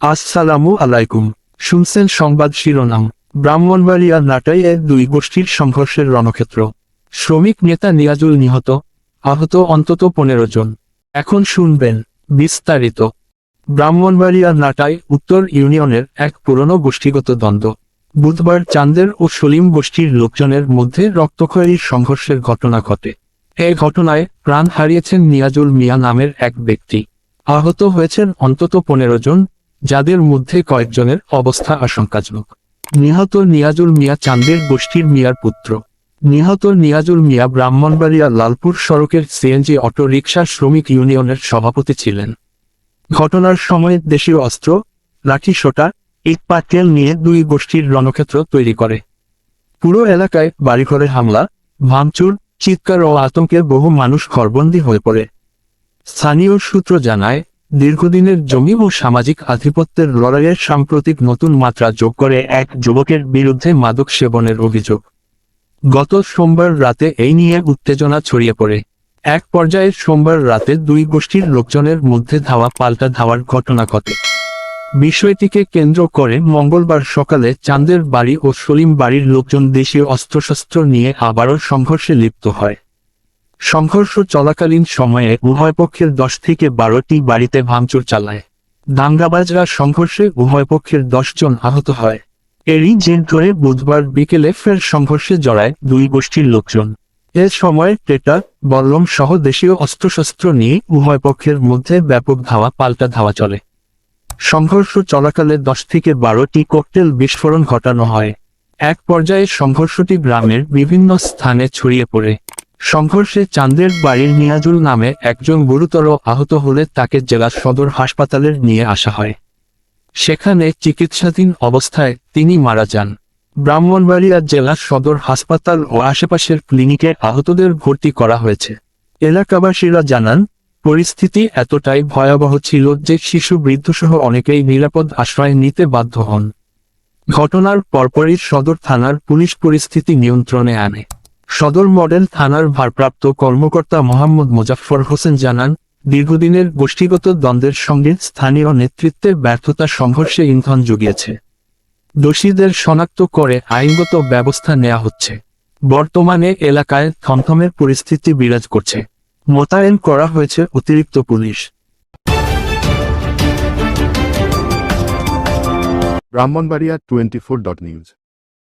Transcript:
আসসালামু আলাইকুম। শুনছেন সংবাদ শিরোনাম। ব্রাহ্মণবাড়িয়া নাটাই নাটাইয়ে দুই গোষ্ঠীর সংঘর্ষের রণক্ষেত্র। শ্রমিক নেতা নিয়াজুল নিহত, আহত অন্তত পনেরো জন। এখন শুনবেন বিস্তারিত। ব্রাহ্মণবাড়িয়া নাটাই উত্তর ইউনিয়নের এক পুরনো গোষ্ঠীগত দ্বন্দ্ব। বুধবার চান্দের ও সলিম গোষ্ঠীর লোকজনের মধ্যে রক্তক্ষয়ীর সংঘর্ষের ঘটনা ঘটে। এ ঘটনায় প্রাণ হারিয়েছেন নিয়াজুল মিয়া নামের এক ব্যক্তি। আহত হয়েছেন অন্তত পনেরো জন যাদের মধ্যে কয়েকজনের অবস্থা আশঙ্কাজনক। নিহত নিয়াজুল মিয়া চান্দের গোষ্ঠীর মিয়ার পুত্র। নিহত নিয়াজুল মিয়া ব্রাহ্মণবাড়িয়া লালপুর সড়কের সিএনজি অটো রিক্সা শ্রমিক ইউনিয়নের সভাপতি ছিলেন। ঘটনার সময় দেশীয় অস্ত্র, লাঠি সোটা, ইট পাটকেল নিয়ে দুই গোষ্ঠীর রণক্ষেত্র তৈরি করে। পুরো এলাকায় বাড়িঘরে হামলা, ভাঙচুর, চিৎকার ও আতঙ্কে বহু মানুষ ঘরবন্দি হয়ে পড়ে। স্থানীয় সূত্র জানায় দীর্ঘদিনের জমি ও সামাজিক আধিপত্যের লড়াইয়ের সাম্প্রতিক নতুন মাত্রা যোগ করে এক যুবকের বিরুদ্ধে মাদক সেবনের অভিযোগ। গত সোমবার রাতে এই নিয়ে উত্তেজনা ছড়িয়ে পড়ে। এক পর্যায়ে সোমবার রাতে দুই গোষ্ঠীর লোকজনের মধ্যে ধাওয়া পাল্টা ধাওয়ার ঘটনা ঘটে। বিষয়টিকে কেন্দ্র করে মঙ্গলবার সকালে চাঁদের বাড়ি ও সলিম বাড়ির লোকজন দেশীয় অস্ত্রশস্ত্র নিয়ে আবারও সংঘর্ষে লিপ্ত হয়। সংঘর্ষ চলাকালীন সময়ে উভয় পক্ষের দশ থেকে বারোটি বাড়িতে ভাঙচুর চালায়। দাঙ্গাবাজরা সংঘর্ষে উভয় পক্ষের জন আহত হয়। এরই জের ধরে বুধবার বিকেলে ফের সংঘর্ষে জড়ায় দুই গোষ্ঠীর লোকজন। এ সময় টেটা বল্লম সহ দেশীয় অস্ত্রশস্ত্র নিয়ে উভয় পক্ষের মধ্যে ব্যাপক ধাওয়া, পাল্টা ধাওয়া চলে। সংঘর্ষ চলাকালে দশ থেকে বারোটি ককটেল বিস্ফোরণ ঘটানো হয়। এক পর্যায়ে সংঘর্ষটি গ্রামের বিভিন্ন স্থানে ছড়িয়ে পড়ে। সংঘর্ষে চান্দের বাড়ির নিয়াজুল নামে একজন গুরুতর আহত হলে তাকে জেলা সদর হাসপাতালে নিয়ে আসা হয়। সেখানে চিকিৎসাধীন অবস্থায় তিনি মারা যান। ব্রাহ্মণবাড়িয়া জেলা সদর হাসপাতাল ও আশেপাশের ক্লিনিকে আহতদের ভর্তি করা হয়েছে। এলাকাবাসীরা জানান, পরিস্থিতি এতটাই ভয়াবহ ছিল যে শিশু বৃদ্ধসহ অনেকেই নিরাপদ আশ্রয় নিতে বাধ্য হন। ঘটনার পরপরই সদর থানার পুলিশ পরিস্থিতি নিয়ন্ত্রণে আনে। সদর মডেল থানার ভারপ্রাপ্ত কর্মকর্তা মোহাম্মদ মোজাফফর হোসেন জানান, দীর্ঘদিনের গোষ্ঠীগত দ্বন্দ্বের সঙ্গে স্থানীয় নেতৃত্বে ব্যর্থতা সংঘর্ষে ইন্ধন জুগিয়েছে। দোষীদের শনাক্ত করে আইনগত ব্যবস্থা নেওয়া হচ্ছে। বর্তমানে এলাকায় থমথমের পরিস্থিতি বিরাজ করছে। মোতায়েন করা হয়েছে অতিরিক্ত police. Brahmanbaria twenty four dot news.